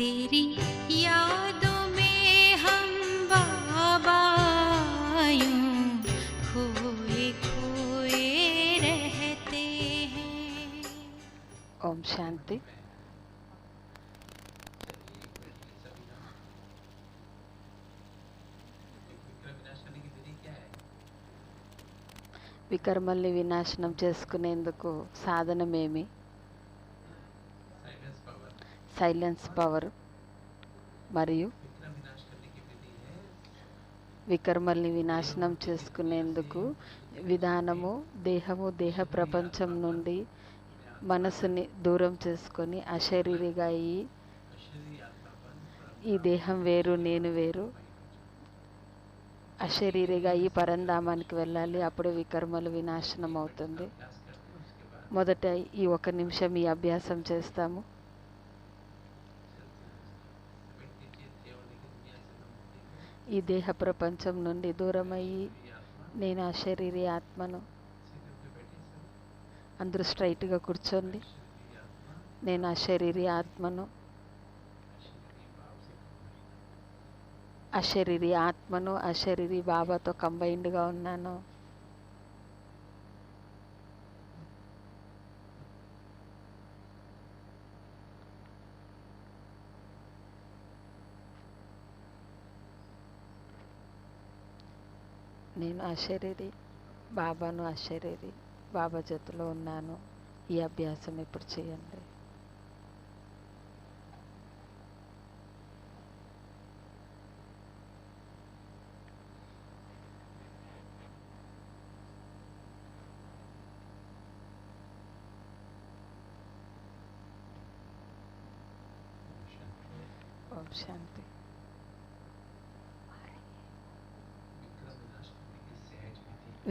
तेरी यादों में हम बाबा यूं खोए खोए रहते हैं ఓం శాంతి వికర్మల్ని వినాశనం చేసుకునేందుకు సాధనమేమి సైలెన్స్ పవర్ మరియు వికర్మల్ని వినాశనం చేసుకునేందుకు విధానము దేహము దేహ ప్రపంచం నుండి మనసుని దూరం చేసుకొని అశరీరిగా అయ్యి ఈ దేహం వేరు నేను వేరు అశరీరిగా ఈ పరంధామానికి వెళ్ళాలి. అప్పుడే వికర్మలు వినాశనం అవుతుంది మొదట ఈ ఒక నిమిషం ఈ అభ్యాసం చేస్తాము. ఈ దేహ ప్రపంచం నుండి దూరమయ్యి నేను ఆ శరీరీ ఆత్మను అందరూ స్ట్రైట్గా కూర్చోండి. నేను ఆ శరీరీ ఆత్మను ఆ శరీరీ ఆత్మను ఆ శరీరీ బాబాతో కంబైన్డ్గా ఉన్నాను. నేను అశరీరి బాబాను అశరీరి బాబా జతలో ఉన్నాను. ఈ అభ్యాసం ఇప్పుడు చేయండి? ఓం శాంతి.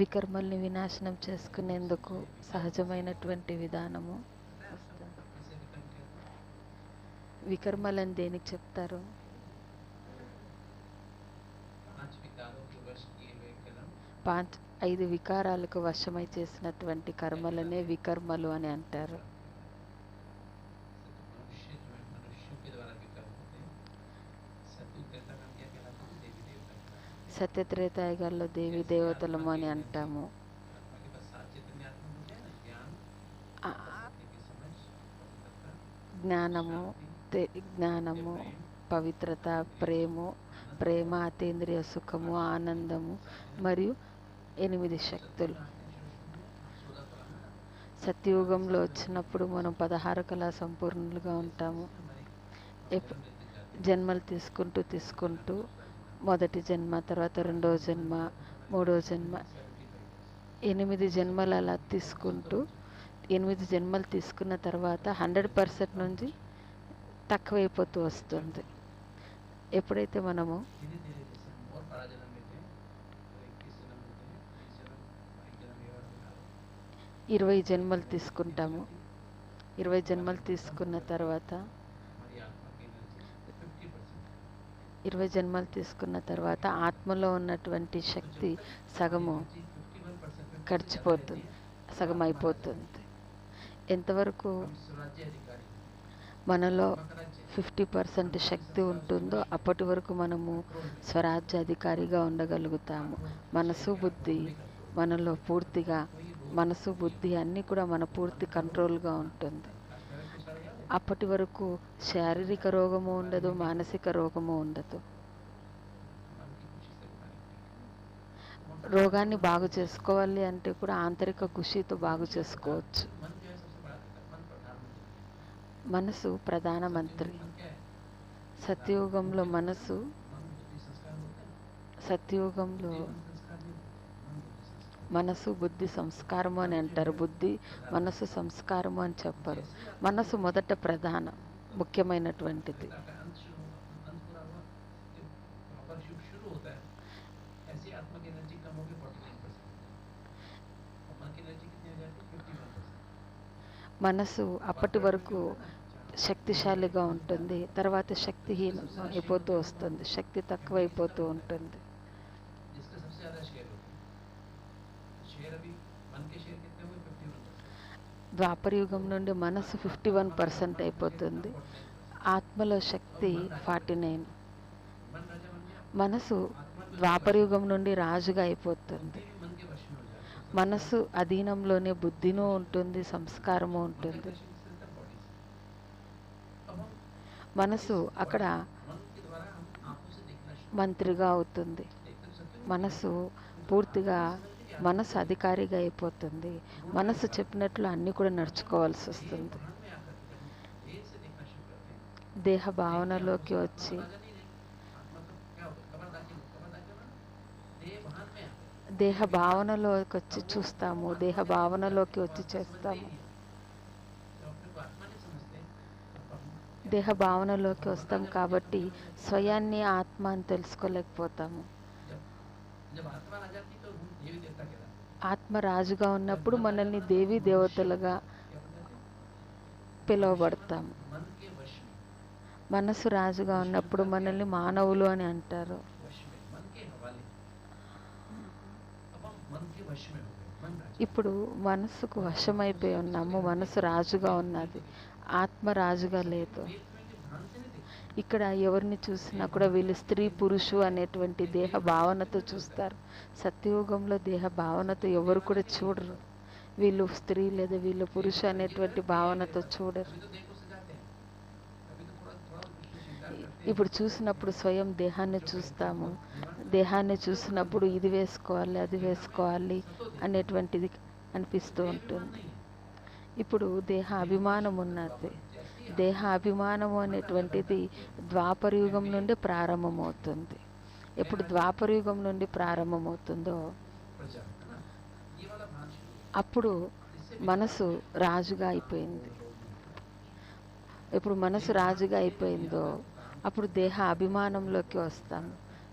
వికర్మల్ని వినాశనం చేసుకునేందుకు సహజమైనటువంటి విధానము వికర్మలని దేనికి చెప్తారు? పాంచ్ ఐదు వికారాలకు వశమై చేసినటువంటి కర్మలనే వికర్మలు అని అంటారు. సత్యత్రేతాయుగాల్లో దేవి దేవతలము అని అంటాము. జ్ఞానము జ్ఞానము పవిత్రత ప్రేమ ప్రేమ అతీంద్రియ సుఖము ఆనందము మరియు ఎనిమిది శక్తులు. సత్యయుగంలో వచ్చినప్పుడు మనం పదహారు కళా సంపూర్ణులుగా ఉంటాము. జన్మలు తీసుకుంటూ తీసుకుంటూ మొదటి జన్మ తర్వాత రెండవ జన్మ మూడవ జన్మ. ఎనిమిది జన్మలు అలా తీసుకుంటూ ఎనిమిది జన్మలు తీసుకున్న తర్వాత హండ్రెడ్ పర్సెంట్ నుంచి తక్కువైపోతూ వస్తుంది. ఎప్పుడైతే మనము ఇరవై జన్మలు తీసుకుంటాము ఇరవై జన్మలు తీసుకున్న తర్వాత ఇరవై జన్మలు తీసుకున్న తర్వాత ఆత్మలో ఉన్నటువంటి శక్తి సగము గడిచిపోతుంది సగం అయిపోతుంది ఎంతవరకు మనలో ఫిఫ్టీ పర్సెంట్ శక్తి ఉంటుందో అప్పటి వరకు మనము స్వరాజ్యాధికారిగా ఉండగలుగుతాము. మనసు బుద్ధి మనలో పూర్తిగా మనసు బుద్ధి అన్నీ కూడా మన పూర్తి కంట్రోల్గా ఉంటుంది. అప్పటి వరకు శారీరక రోగము ఉండదు మానసిక రోగము ఉండదు. రోగాన్ని బాగు చేసుకోవాలి అంటే కూడా ఆంతరిక ఖుషితో బాగు చేసుకోవచ్చు. మనసు ప్రధానమంత్రి సత్యయుగంలో మనసు సత్యయుగంలో మనసు బుద్ధి సంస్కారము అని అంటారు. బుద్ధి మనసు సంస్కారము అని చెప్పరు. మనసు మొదట ప్రధాన ముఖ్యమైనటువంటిది. మనసు అప్పటి వరకు శక్తిశాలిగా ఉంటుంది. తర్వాత శక్తిహీనం అయిపోతూ వస్తుంది. శక్తి తక్కువైపోతూ ఉంటుంది. ద్వాపర యుగం నుండి మనసు ఫిఫ్టీ వన్ పర్సెంట్ అయిపోతుంది. ఆత్మలో శక్తి ఫార్టీ నైన్ మనసు ద్వాపరయుగం నుండి రాజుగా అయిపోతుంది. మనసు అధీనంలోనే బుద్ధినూ ఉంటుంది సంస్కారము ఉంటుంది. మనసు అక్కడ మంత్రిగా అవుతుంది. మనసు పూర్తిగా మనసు అధికారిగా అయిపోతుంది. మనసు చెప్పినట్లు అన్నీ కూడా నడుచుకోవాల్సి వస్తుంది. దేహ భావనలోకి వచ్చి దేహ భావనలోకి వచ్చి చూస్తాము. దేహ భావనలోకి వచ్చి చేస్తాము. దేహ భావనలోకి వస్తాం కాబట్టి స్వయాన్ని ఆత్మ అని తెలుసుకోలేకపోతాము. ఆత్మ రాజుగా ఉన్నప్పుడు మనల్ని దేవి దేవతలుగా పిలువబడతాం. మనసు రాజుగా ఉన్నప్పుడు మనల్ని మానవులు అని అంటారు. ఇప్పుడు మనసుకు వశమైపోయి ఉన్నాము మనసు రాజుగా ఉన్నది. ఆత్మ రాజుగా లేదు. ఇక్కడ ఎవరిని చూసినా కూడా వీళ్ళు స్త్రీ పురుషు అనేటువంటి దేహ భావనతో చూస్తారు. సత్యయోగంలో దేహ భావనతో ఎవరు కూడా చూడరు. వీళ్ళు స్త్రీ లేదా వీళ్ళు పురుషు అనేటువంటి భావనతో చూడరు. ఇప్పుడు చూసినప్పుడు స్వయం దేహాన్ని చూస్తాము. దేహాన్ని చూసినప్పుడు ఇది వేసుకోవాలి అది వేసుకోవాలి అనేటువంటిది అనిపిస్తూ ఉంటుంది. ఇప్పుడు దేహ అభిమానం ఉన్నది. దేహాభిమానము అనేటువంటిది ద్వాపరయుగం నుండి ప్రారంభమవుతుంది. ఎప్పుడు ద్వాపరయుగం నుండి ప్రారంభమవుతుందో అప్పుడు మనసు రాజుగా అయిపోయింది. ఇప్పుడు మనసు రాజుగా అయిపోయిందో అప్పుడు దేహ అభిమానంలోకి వస్తాం.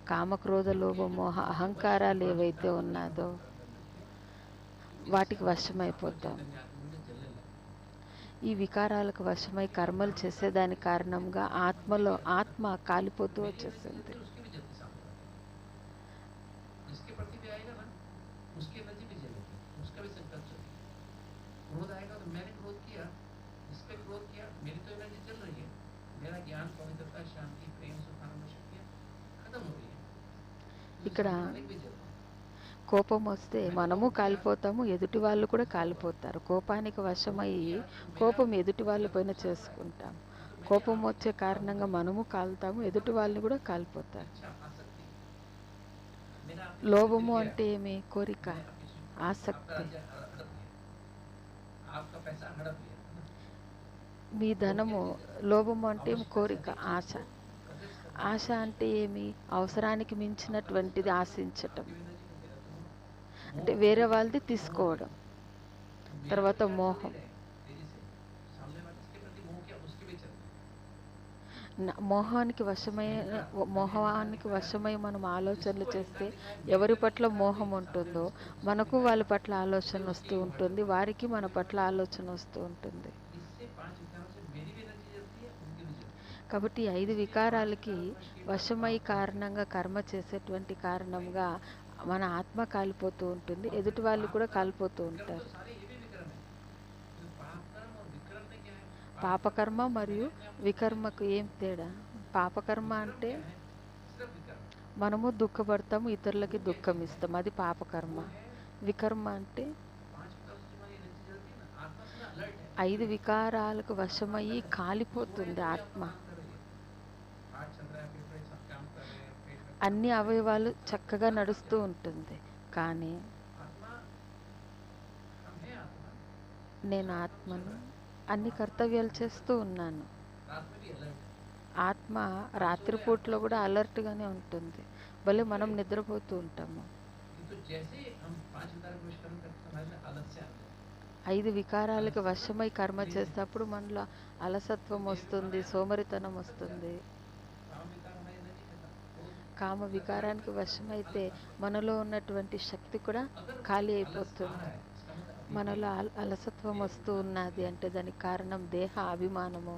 కామక్రోధ లోభ మోహ అహంకారాలు ఏవైతే ఉన్నాదో వాటికి వశమైపోతాం. ఈ వికారాలకు వశమై కర్మలు చేసేదాని కారణంగా ఆత్మలో ఆత్మ కాలిపోతూ వచ్చేసింది फिर उसकी भी जल्दी सामने आएगी। जिसके प्रति भी आएगा ना उसकी एनर्जी भी जलेगी उसका भी संकल्प चलेगा क्रोध आएगा तो मैंने क्रोध किया जिस पे क्रोध किया मेरी तो एनर्जी चल रही है मेरा ज्ञान पवित्रता शांति प्रेम सुख आनंद शक्ति खत्म हो रही है ఇక్కడ भी जल रहा है। కోపం వస్తే మనము కాలిపోతాము ఎదుటి వాళ్ళు కూడా కాలిపోతారు. కోపానికి వశమయ్యి కోపం ఎదుటి వాళ్ళ పైన చేసుకుంటాం. కోపం వచ్చే కారణంగా మనము కాలుతాము ఎదుటి వాళ్ళు కూడా కాలిపోతారు. లోభము అంటే ఏమి? కోరిక ఆసక్తి. మీ ధనము లోభము అంటే కోరిక ఆశ. ఆశ అంటే ఏమి? అవసరానికి మించినటువంటిది ఆశించటం. అంటే వేరే వాళ్ళది తీసుకోవడం. తర్వాత మోహం. మోహానికి వశమై మోహానికి వశమై మనం ఆలోచనలు చేస్తే ఎవరి పట్ల మోహం ఉంటుందో మనకు వాళ్ళ పట్ల ఆలోచన వస్తూ ఉంటుంది వారికి మన పట్ల ఆలోచన వస్తూ ఉంటుంది. కాబట్టి ఐదు వికారాలకి వశమై కారణంగా కర్మ చేసేటువంటి కారణంగా మన ఆత్మ కాలిపోతూ ఉంటుంది ఎదుటి వాళ్ళు కూడా కాలిపోతూ ఉంటారు. పాపకర్మ మరియు వికర్మకు ఏం తేడా? పాపకర్మ అంటే మనము దుఃఖపడతాము ఇతరులకి దుఃఖం ఇస్తాం అది పాపకర్మ. వికర్మ అంటే ఐదు వికారాలకు వశమయ్యి కాలిపోతుంది ఆత్మ. అన్ని అవయవాలు చక్కగా నడుస్తూ ఉంటుంది. కానీ నేను ఆత్మను అన్ని కర్తవ్యాలు చేస్తూ ఉన్నాను. ఆత్మ రాత్రిపూట్లో కూడా అలర్ట్గానే ఉంటుంది. భలే మనం నిద్రపోతూ ఉంటాము. ఐదు వికారాలకు వశమై కర్మ చేసేటప్పుడు మనలో అలసత్వం వస్తుంది సోమరితనం వస్తుంది. కామ వికారానికి వశమైతే మనలో ఉన్నటువంటి శక్తి కూడా ఖాళీ అయిపోతుంది. మనలో అలసత్వం వస్తూ ఉన్నది అంటే దానికి కారణం దేహ అభిమానము.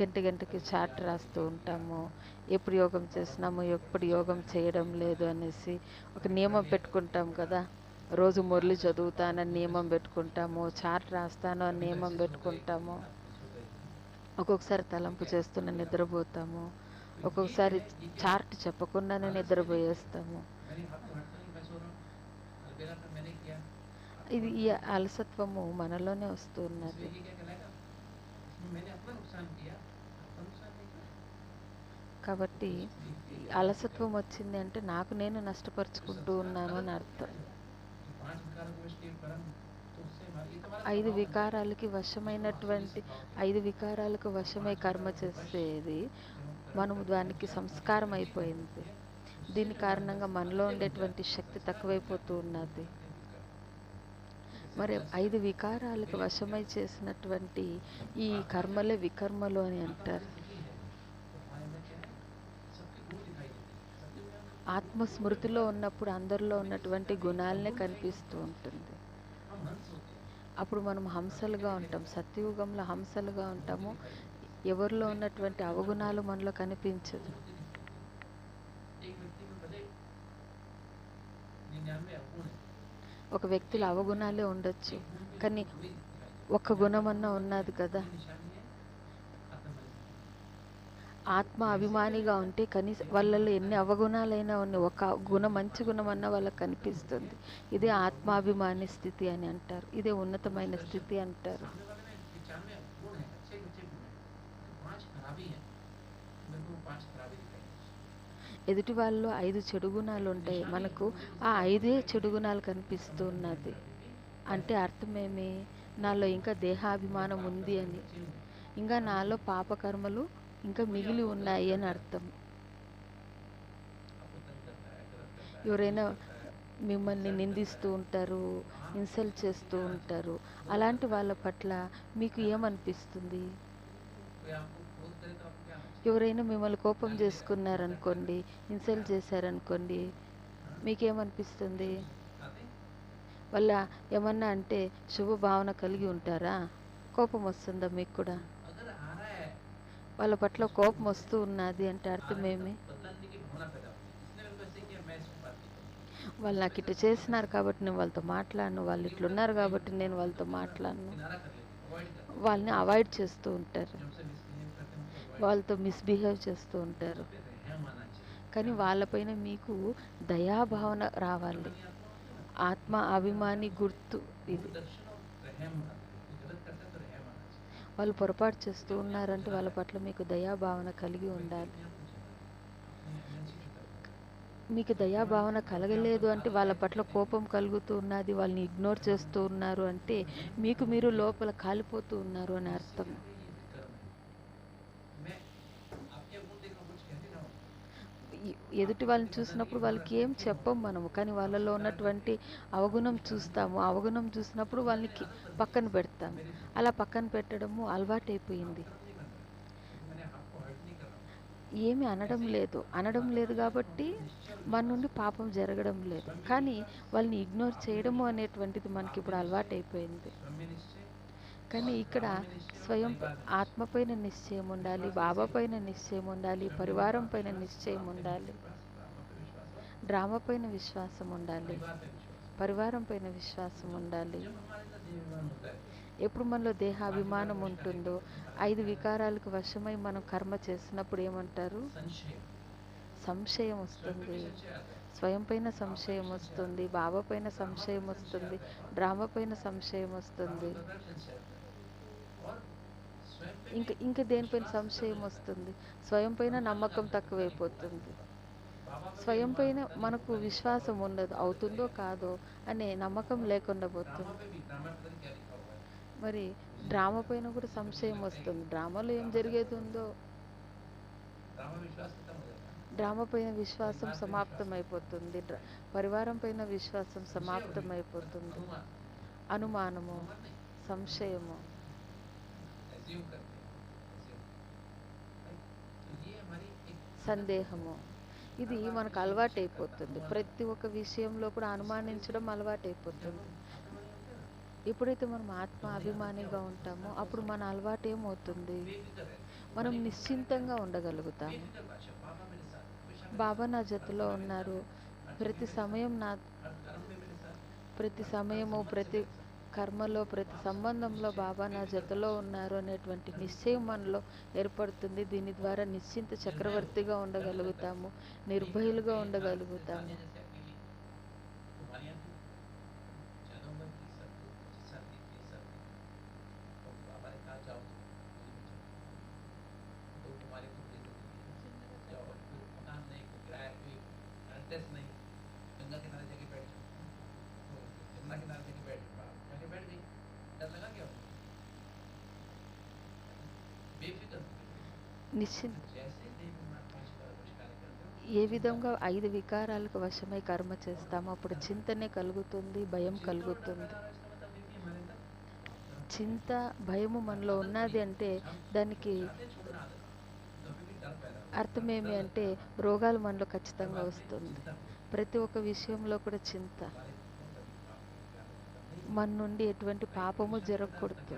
గంట గంటకి చాట్ రాస్తూ ఉంటాము. ఎప్పుడు యోగం చేసినాము ఎప్పుడు యోగం చేయడం లేదు అనేసి ఒక నియమం పెట్టుకుంటాం కదా. రోజు మురళి చదువుతానని నియమం పెట్టుకుంటాము చాట్ రాస్తాను అని నియమం పెట్టుకుంటాము. ఒక్కొక్కసారి తలంపు చేస్తున్న నిద్రపోతాము. ఒక్కొక్కసారి చార్ట్ చెప్పకుండానే నిద్రపోయేస్తాము. ఇది ఈ అలసత్వము మనలోనే వస్తున్నది. కాబట్టి అలసత్వం వచ్చింది అంటే నాకు నేను నష్టపరుచుకుంటూ ఉన్నాను అని అర్థం. ఐదు వికారాలకి వశమైనటువంటి ఐదు వికారాలకు వశమై కర్మ చేసేది మనము దానికి సంస్కారం అయిపోయింది. దీని కారణంగా మనలో ఉండేటువంటి శక్తి తక్కువైపోతూ ఉన్నది. మరి ఐదు వికారాలకు వశమై చేసినటువంటి ఈ కర్మలే వికర్మలు అని అంటారు. ఆత్మస్మృతిలో ఉన్నప్పుడు అందరిలో ఉన్నటువంటి గుణాలనే కనిపిస్తూ ఉంటుంది. అప్పుడు మనం హంసలుగా ఉంటాం సత్యయుగంలో హంసలుగా ఉంటాము. ఎవరిలో ఉన్నటువంటి అవగుణాలు మనలో కనిపించదు. ఒక వ్యక్తిలో అవగుణాలే ఉండొచ్చు. కానీ ఒక గుణమన్నా ఉన్నది కదా. ఆత్మ అభిమానిగా ఉంటే కనీసం వాళ్ళలో ఎన్ని అవగుణాలైనా ఉన్న ఒక గుణం మంచి గుణం అన్న వాళ్ళకి కనిపిస్తుంది. ఇదే ఆత్మాభిమాని స్థితి అని అంటారు. ఇదే ఉన్నతమైన స్థితి అంటారు. ఎదుటి వాళ్ళలో ఐదు చెడు గుణాలు ఉంటాయి. మనకు ఆ ఐదే చెడు గుణాలు కనిపిస్తున్నది. అంటే అర్థమేమి? నాలో ఇంకా దేహాభిమానం ఉంది అని. ఇంకా నాలో పాపకర్మలు ఇంకా మిగిలి ఉన్నాయి అని అర్థం. ఎవరైనా మిమ్మల్ని నిందిస్తూ ఉంటారు ఇన్సల్ట్ చేస్తూ ఉంటారు. అలాంటి వాళ్ళ పట్ల మీకు ఏమనిపిస్తుంది? ఎవరైనా మిమ్మల్ని కోపం చేసుకున్నారనుకోండి ఇన్సల్ట్ చేశారనుకోండి మీకేమనిపిస్తుంది? వాళ్ళ ఏమన్నా అంటే శుభభావన కలిగి ఉంటారా? కోపం వస్తుందా మీకు కూడా? వాళ్ళ పట్ల కోపం వస్తూ ఉన్నది అంటే అర్థమేమి వాళ్ళు నాకు ఇట్లా చేసినారు కాబట్టి నేను వాళ్ళతో మాట్లాడను. వాళ్ళు ఇట్లున్నారు కాబట్టి నేను వాళ్ళతో మాట్లాడను. వాళ్ళని అవాయిడ్ చేస్తూ ఉంటారు. వాళ్ళతో మిస్బిహేవ్ చేస్తూ ఉంటారు. కానీ వాళ్ళపైన మీకు దయాభావన రావాలి. ఆత్మ అభిమాని గుర్తు ఇది. వాళ్ళు పొరపాటు చేస్తూ ఉన్నారంటే వాళ్ళ పట్ల మీకు దయాభావన కలిగి ఉండాలి. మీకు దయాభావన కలగలేదు అంటే వాళ్ళ పట్ల కోపం కలుగుతూ ఉన్నది వాళ్ళని ఇగ్నోర్ చేస్తూ ఉన్నారు అంటే మీకు మీరు లోపల కాలిపోతూ ఉన్నారు అని అర్థం. ఎదుటి వాళ్ళని చూసినప్పుడు వాళ్ళకి ఏం చెప్పం మనము. కానీ వాళ్ళలో ఉన్నటువంటి అవగుణం చూస్తాము. అవగుణం చూసినప్పుడు వాళ్ళని పక్కన పెడతాము అలా పక్కన పెట్టడము అలవాటైపోయింది. ఏమి అనడం లేదు. అనడం లేదు కాబట్టి మన నుండి పాపం జరగడం లేదు. కానీ వాళ్ళని ఇగ్నోర్ చేయడము అనేటువంటిది మనకి ఇప్పుడు అలవాటైపోయింది. కానీ ఇక్కడ స్వయం ఆత్మపైన నిశ్చయం ఉండాలి బాబా పైన నిశ్చయం ఉండాలి పరివారం పైన నిశ్చయం ఉండాలి డ్రామా పైన విశ్వాసం ఉండాలి పరివారం పైన విశ్వాసం ఉండాలి. ఎప్పుడు మనలో దేహాభిమానం ఉంటుందో ఐదు వికారాలకు వశమై మనం కర్మ చేసినప్పుడు ఏమంటారు? సంశయం వస్తుంది. స్వయం పైన సంశయం వస్తుంది బాబా పైన సంశయం వస్తుంది డ్రామా పైన సంశయం వస్తుంది. ఇంక ఇంక దేనిపైన సంశయం వస్తుంది? స్వయం పైన నమ్మకం తక్కువైపోతుంది. స్వయం పైన మనకు విశ్వాసం ఉండదు అవుతుందో కాదో అనే నమ్మకం లేకుండా పోతుంది. మరి డ్రామా పైన కూడా సంశయం వస్తుంది. డ్రామాలో ఏం జరిగేది ఉందో? డ్రామా పైన విశ్వాసం సమాప్తం అయిపోతుంది పరివారం పైన విశ్వాసం సమాప్తం అయిపోతుంది అనుమానము సంశయము. సందేహము. ఇది మనకు అలవాటైపోతుంది. ప్రతి ఒక్క విషయంలో కూడా అనుమానించడం అలవాటైపోతుంది. ఎప్పుడైతే మనం ఆత్మ అభిమానిగా ఉంటామో అప్పుడు మన అలవాటు ఏమవుతుంది మనం నిశ్చింతంగా ఉండగలుగుతాము. బాబా నా జతలో ఉన్నారు. ప్రతి సమయం నా ప్రతి సమయము ప్రతి కర్మలో ప్రతి సంబంధంలో బాబా నా జతలో ఉన్నారు అనేటువంటి నిశ్చయం మనలో ఏర్పడుతుంది. దీని ద్వారా నిశ్చింత చక్రవర్తిగా ఉండగలుగుతాము నిర్భయులుగా ఉండగలుగుతాము. విచ్ఛిన్ ఏ విధంగా ఐదు వికారాలకు వశమై కర్మ చేస్తామో అప్పుడు చింతనే కలుగుతుంది భయం కలుగుతుంది. చింత భయము మనలో ఉన్నది అంటే దానికి అర్థమేమి అంటే రోగాలు మనలో ఖచ్చితంగా వస్తుంది. ప్రతి ఒక్క విషయంలో కూడా చింత. మన నుండి ఎటువంటి పాపము జరగకూడదు.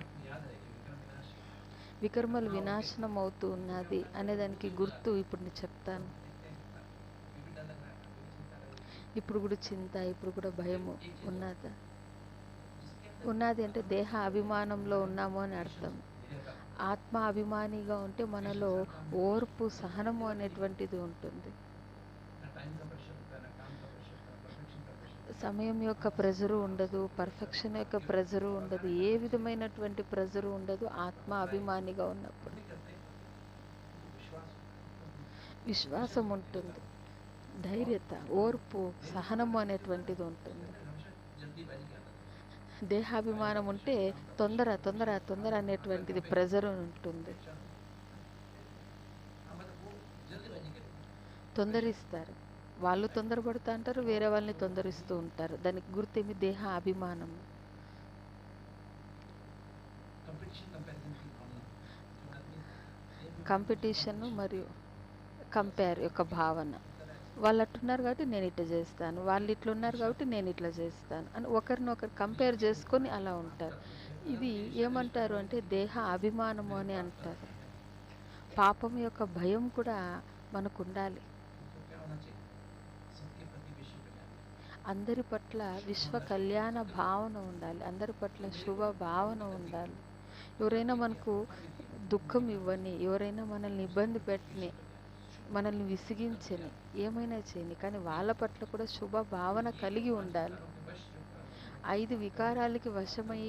వికర్మలు వినాశనం అవుతూ ఉన్నది అనే దానికి గుర్తు ఇప్పుడు నేను చెప్తాను. ఇప్పుడు కూడా చింత ఇప్పుడు కూడా భయము ఉన్నదా. ఉన్నది అంటే దేహ అభిమానంలో ఉన్నాము అని అర్థం. ఆత్మ అభిమానిగా ఉంటే మనలో ఓర్పు సహనము అనేటువంటిది ఉంటుంది. సమయం యొక్క ప్రెజరు ఉండదు పర్ఫెక్షన్ యొక్క ప్రెజరు ఉండదు ఏ విధమైనటువంటి ప్రెజరు ఉండదు ఆత్మ అభిమానిగా ఉన్నప్పుడు. విశ్వాసం ఉంటుంది ధైర్యత ఓర్పు సహనము అనేటువంటిది ఉంటుంది. దేహాభిమానం ఉంటే తొందర తొందర తొందర అనేటువంటిది ప్రెజర్ ఉంటుంది. తొందరిస్తారు. వాళ్ళు తొందరపడుతూ అంటారు వేరే వాళ్ళని తొందరిస్తూ ఉంటారు. దానికి గుర్తేమి? దేహ అభిమానం. కాంపిటీషన్ మరియు కంపేర్ యొక్క భావన. వాళ్ళు అట్టున్నారు కాబట్టి నేను ఇట్లా చేస్తాను. వాళ్ళు ఇట్లా ఉన్నారు కాబట్టి నేను ఇట్లా చేస్తాను అని ఒకరినొకరు కంపేర్ చేసుకొని అలా ఉంటారు. ఇది ఏమంటారు అంటే దేహ అభిమానము అని అంటారు. పాపం యొక్క భయం కూడా మనకు ఉండాలి. అందరి పట్ల విశ్వ కళ్యాణ భావన ఉండాలి. అందరి పట్ల శుభ భావన ఉండాలి. ఎవరైనా మనకు దుఃఖం ఇవ్వని ఎవరైనా మనల్ని ఇబ్బంది పెట్టని మనల్ని విసిగించని ఏమైనా చేయని కానీ వాళ్ళ పట్ల కూడా శుభ భావన కలిగి ఉండాలి. ఐదు వికారాలకి వశమై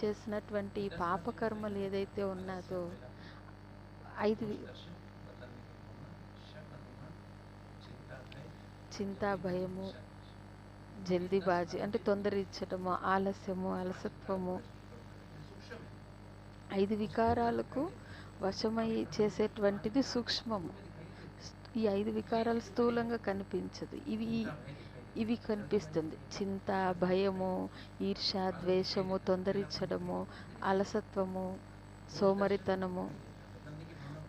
చేసినటువంటి పాపకర్మలు ఏదైతే ఉన్నదో ఐదు చింత భయము జల్దీబాజీ అంటే తొందర ఇచ్చటము ఆలస్యము అలసత్వము. ఐదు వికారాలకు వశమై చేసేటువంటిది సూక్ష్మము. ఈ ఐదు వికారాలు స్థూలంగా కనిపించదు. ఇవి ఇవి కనిపిస్తుంది. చింత భయము ఈర్ష ద్వేషము తొందరించడము అలసత్వము సోమరితనము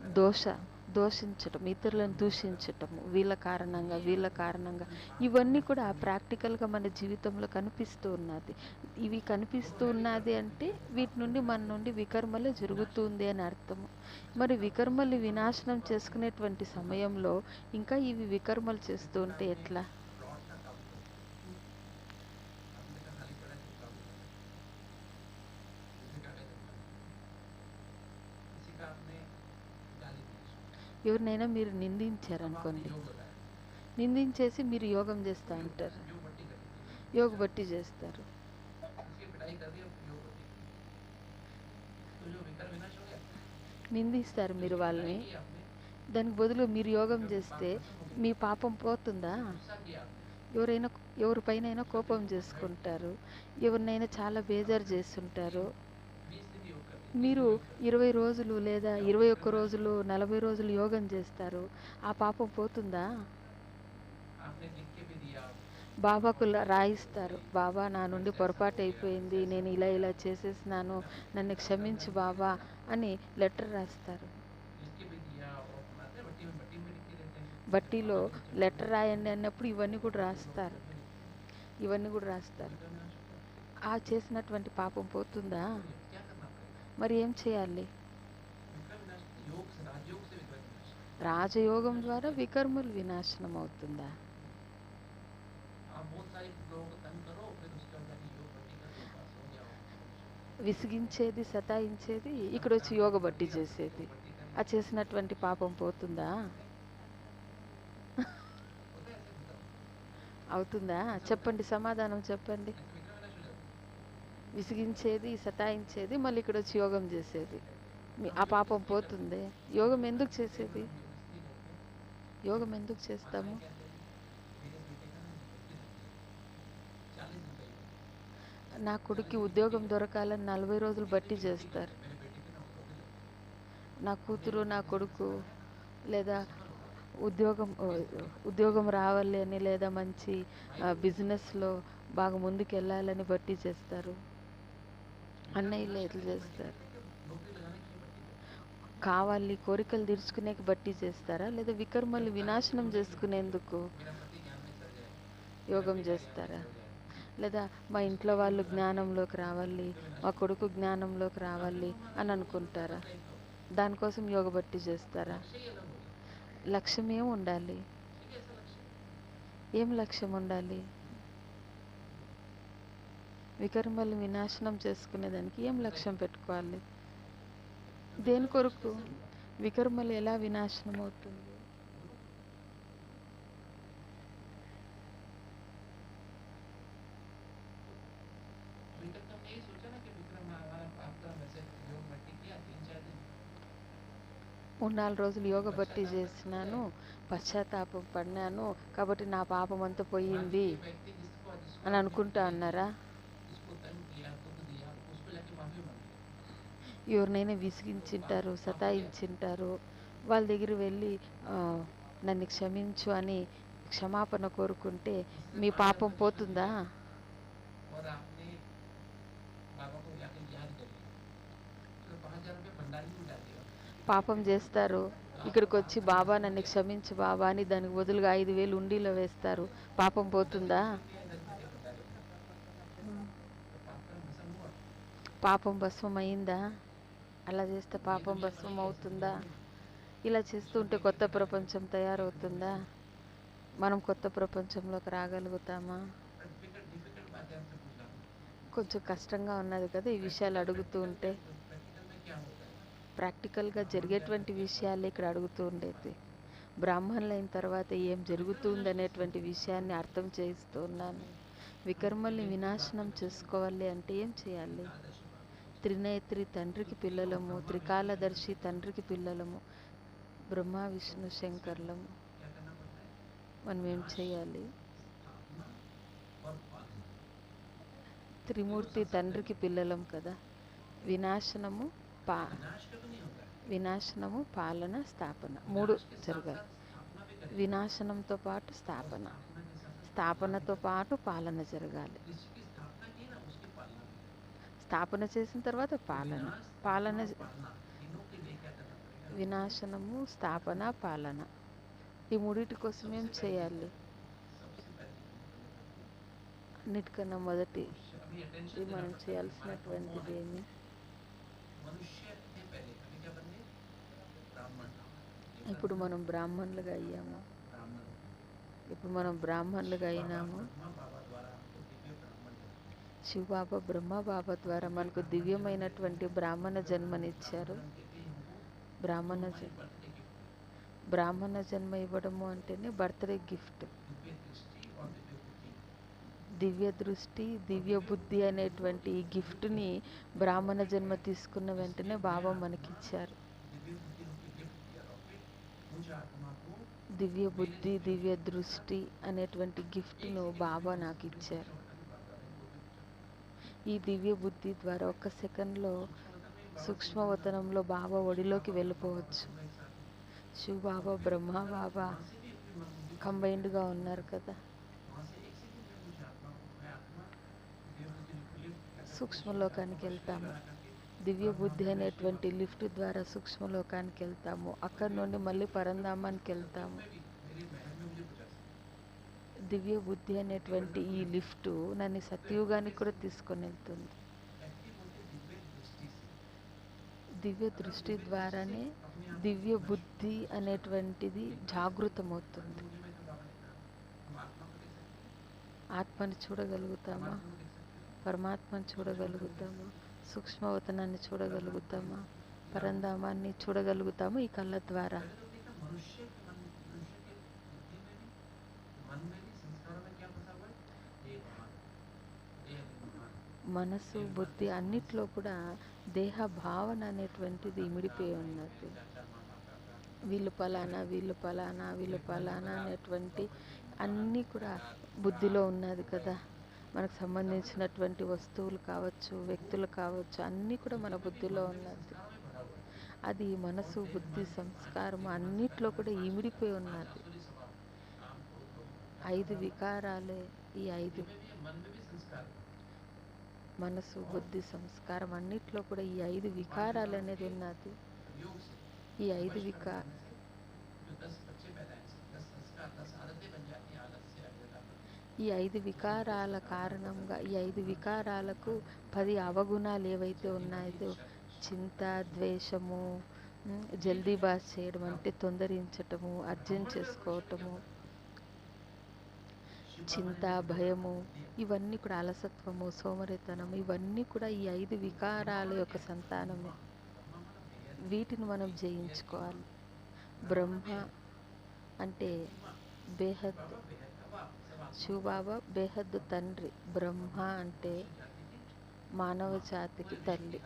దోష. దోషించటం ఇతరులను దూషించటము వీళ్ళ కారణంగా వీళ్ళ కారణంగా. ఇవన్నీ కూడా ప్రాక్టికల్గా మన జీవితంలో కనిపిస్తూ ఉన్నది. ఇవి కనిపిస్తూ ఉన్నది అంటే వీటి నుండి మన నుండి వికర్మలు జరుగుతుంది అని అర్థము. మరి వికర్మలు వినాశనం చేసుకునేటువంటి సమయంలో ఇంకా ఇవి వికర్మలు చేస్తూ ఉంటే ఎట్లా? ఎవరినైనా మీరు నిందించారనుకోండి. నిందించేసి మీరు యోగం చేస్తూ ఉంటారు. యోగ బట్టి చేస్తారు. నిందిస్తారు మీరు వాళ్ళని. దానికి బదులు మీరు యోగం చేస్తే మీ పాపం పోతుందా? ఎవరైనా ఎవరిపైనైనా కోపం చేసుకుంటారు. ఎవరినైనా చాలా బేజారు చేస్తుంటారు. మీరు ఇరవై రోజులు లేదా ఇరవై ఒక్క రోజులు నలభై రోజులు యోగం చేస్తారు. ఆ పాపం పోతుందా? బాబాకు రాయిస్తారు. బాబా నా నుండి పొరపాటు అయిపోయింది. నేను ఇలా ఇలా చేసేసినాను. నన్ను క్షమించు బాబా అని లెటర్ రాస్తారు. బట్టీలో లెటర్ రాయండి అన్నప్పుడు ఇవన్నీ కూడా రాస్తారు. ఇవన్నీ కూడా రాస్తారు. ఆ చేసినటువంటి పాపం పోతుందా? మరి ఏం చేయాలి? రాజయోగం ద్వారా వికర్ములు వినాశనం అవుతుందా? విసిగించేది సతాయించేది ఇక్కడ వచ్చి యోగ బట్టి చేసేది. ఆ చేసినటువంటి పాపం పోతుందా? అవుతుందా? చెప్పండి సమాధానం చెప్పండి. విసిగించేది సతాయించేది మళ్ళీ ఇక్కడ వచ్చి యోగం చేసేది. ఆ పాపం పోతుంది. యోగం ఎందుకు చేసేది? యోగం ఎందుకు చేస్తాము? నా కొడుక్కి ఉద్యోగం దొరకాలని నలభై రోజులు బట్టి చేస్తారు. నా కూతురు నా కొడుకు లేదా ఉద్యోగం ఉద్యోగం రావాలి అని లేదా మంచి బిజినెస్లో బాగా ముందుకు వెళ్ళాలని బట్టి చేస్తారు. అన్నయ్యలే ఎట్లా చేస్తారు? కావాలి కోరికలు తీర్చుకునే బట్టి చేస్తారా? లేదా వికర్మలు వినాశనం చేసుకునేందుకు యోగం చేస్తారా? లేదా మా ఇంట్లో వాళ్ళు జ్ఞానంలోకి రావాలి మా కొడుకు జ్ఞానంలోకి రావాలి అని అనుకుంటారా? దానికోసం యోగ బట్టి చేస్తారా? లక్ష్యం ఏం ఉండాలి? ఏం లక్ష్యం ఉండాలి? వికర్మలు వినాశనం చేసుకునేదానికి ఏం లక్ష్యం పెట్టుకోవాలి? దేని కొరకు? వికర్మలు ఎలా వినాశనం అవుతుంది నాలుగు రోజులు యోగ భక్తి చేసినాను పశ్చాత్తాపం పడినాను కాబట్టి నా పాపం అంతా పోయింది అని అనుకుంటా అన్నారా? ఎవరినైనా విసిగించింటారు సతాయించింటారు వాళ్ళ దగ్గర వెళ్ళి నన్ను క్షమించు అని క్షమాపణ కోరుకుంటే మీ పాపం పోతుందా? పాపం చేస్తారు. ఇక్కడికి వచ్చి బాబా నన్ను క్షమించు బాబా అని దానికి బదులుగా ఐదు వేలు ఉండిలో వేస్తారు. పాపం పోతుందా? పాపం భస్మం అయిందా అలా చేస్తే పాపం భస్మం అవుతుందా ఇలా చేస్తుంటే కొత్త ప్రపంచం తయారవుతుందా? మనం కొత్త ప్రపంచంలోకి రాగలుగుతామా? కొంచెం కష్టంగా ఉన్నది కదా ఈ విషయాలు అడుగుతూ ఉంటే. ప్రాక్టికల్గా జరిగేటువంటి విషయాలు ఇక్కడ అడుగుతూ ఉండేది. బ్రాహ్మణులు అయిన తర్వాత ఏం జరుగుతుంది అనేటువంటి విషయాన్ని అర్థం చేయిస్తున్నాను వికర్మల్ని వినాశనం చేసుకోవాలి అంటే ఏం చేయాలి? త్రినేత్రి తండ్రికి పిల్లలము త్రికాలదర్శి తండ్రికి పిల్లలము బ్రహ్మ విష్ణు శంకర్లము. మనం ఏం చేయాలి? త్రిమూర్తి తండ్రికి పిల్లలం కదా. వినాశనము పా వినాశనము పాలన స్థాపన. మూడు జరగాలి. వినాశనంతో పాటు స్థాపన. స్థాపనతో పాటు పాలన జరగాలి. స్థాపన చేసిన తర్వాత పాలన. పాలన వినాశనము స్థాపన పాలన. ఈ మూడింటి కోసం ఏం చేయాలి? అన్నిటికన్నా మొదటి మనం చేయాల్సినటువంటిది ఏమి? ఇప్పుడు మనం బ్రాహ్మణులుగా అయ్యాము. ఇప్పుడు మనం బ్రాహ్మణులుగా అయినాము. శివబాబా బ్రహ్మబాబ ద్వారా మనకు దివ్యమైనటువంటి బ్రాహ్మణ జన్మనిచ్చారు. బ్రాహ్మణ బ్రాహ్మణ జన్మ ఇవ్వడము అంటేనే బర్త్డే గిఫ్ట్. దివ్య దృష్టి దివ్య బుద్ధి అనేటువంటి ఈ గిఫ్ట్ని బ్రాహ్మణ జన్మ తీసుకున్న వెంటనే బాబా మనకిచ్చారు. దివ్య బుద్ధి దివ్య దృష్టి అనేటువంటి గిఫ్ట్ను బాబా నాకు ఇచ్చారు ఈ దివ్య బుద్ధి ద్వారా ఒక్క సెకండ్లో సూక్ష్మవతనంలో బాబా ఒడిలోకి వెళ్ళిపోవచ్చు. శివ బాబా బ్రహ్మ బాబా కంబైన్డ్గా ఉన్నారు కదా. సూక్ష్మలోకానికి వెళ్తాము. దివ్య బుద్ధి అనేటువంటి లిఫ్ట్ ద్వారా సూక్ష్మలోకానికి వెళ్తాము. అక్కడ నుండి మళ్ళీ పరంధామానికి వెళ్తాము. దివ్య బుద్ధి అనేటువంటి ఈ లిఫ్ట్ నన్ను సత్యయుగానికి కూడా తీసుకొని వెళ్తుంది. దివ్య దృష్టి ద్వారానే దివ్య బుద్ధి అనేటువంటిది జాగృతమవుతుంది. ఆత్మను చూడగలుగుతామా? పరమాత్మను చూడగలుగుతామా? సూక్ష్మవతనాన్ని చూడగలుగుతామా? పరంధామాన్ని చూడగలుగుతాము? ఈ కళ్ళ ద్వారా. మనసు బుద్ధి అన్నిట్లో కూడా దేహ భావన అనేటువంటిది ఇమిడిపోయి ఉన్నది. వీళ్ళు పలానా వీళ్ళు పలానా వీళ్ళు పలానా అనేటువంటి అన్నీ కూడా బుద్ధిలో ఉన్నది కదా. మనకు సంబంధించినటువంటి వస్తువులు కావచ్చు వ్యక్తులు కావచ్చు అన్నీ కూడా మన బుద్ధిలో ఉన్నది. అది మనసు బుద్ధి సంస్కారం అన్నిట్లో కూడా ఇమిడిపోయి ఉన్నది. ఐదు వికారాలే ఈ ఐదు. మనసు బుద్ధి సంస్కారం అన్నిట్లో కూడా ఈ ఐదు వికారాలు అనేది ఉన్నది. ఈ ఐదు వికార ఈ ఐదు వికారాల కారణంగా ఈ ఐదు వికారాలకు పది అవగుణాలు ఏవైతే ఉన్నాయో చింత ద్వేషము జల్దీ బాస్ చేయడం అంటే తొందరించటము అర్జెంట్ చేసుకోవటము చింత భయము ఇవన్నీ కూడా అలసత్వము సోమరితనము ఇవన్నీ కూడా ఈ ఐదు వికారాల యొక్క సంతానము. వీటిని మనం జయించుకోవాలి. బ్రహ్మ అంటే బేహద్ శివబాబా బేహద్దు తండ్రి. బ్రహ్మ అంటే మానవ జాతికి తల్లి.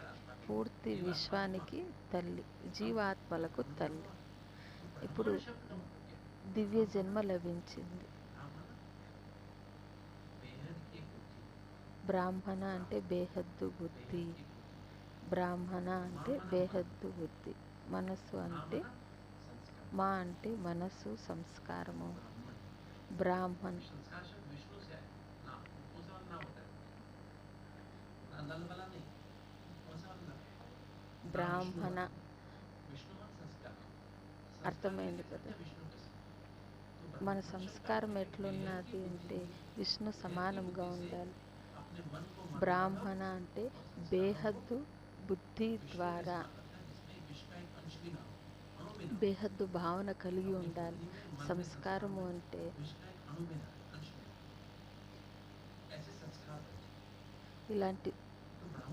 పూర్తి విశ్వానికి తల్లి. జీవాత్మలకు తల్లి. ఇప్పుడు దివ్య జన్మ లభించింది. బ్రాహ్మణ అంటే బేహద్దు బుద్ధి. బ్రాహ్మణ అంటే బేహద్దు బుద్ధి. మనస్సు అంటే మా అంటే మనస్సు సంస్కారము. బ్రాహ్మణ బ్రాహ్మణ. అర్థమైంది కదా? మన సంస్కారం ఎట్లున్నది అంటే విష్ణు సమానంగా ఉండాలి. బ్రాహ్మణ అంటే బేహద్దు బుద్ధి ద్వారా. బేహద్దు భావన కలిగి ఉండాలి. సంస్కారము అంటే ఇలాంటి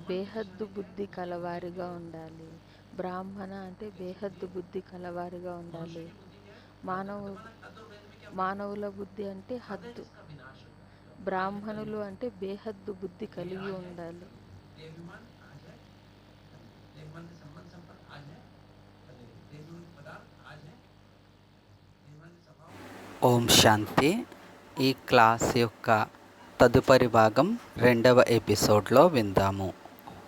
బేహద్దు బుద్ధి కలవారిగా ఉండాలి. బ్రాహ్మణ అంటే బేహద్దు బుద్ధి కలవారిగా ఉండాలి. మానవు మానవుల బుద్ధి అంటే హద్దు. బ్రాహ్మణులు అంటే బేహద్దు బుద్ధి కలిగి ఉండాలి. ఓం శాంతి. ఈ క్లాస్ యొక్క తదుపరి భాగం రెండవ ఎపిసోడ్లో విందాము.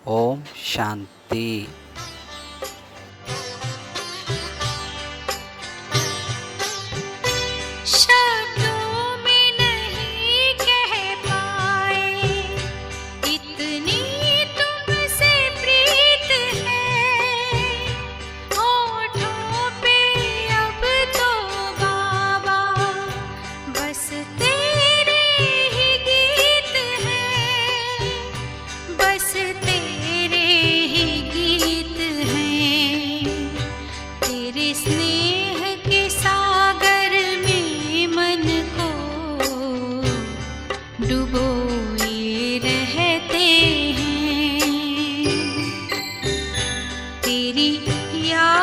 ఓం శాంతి. 할게요.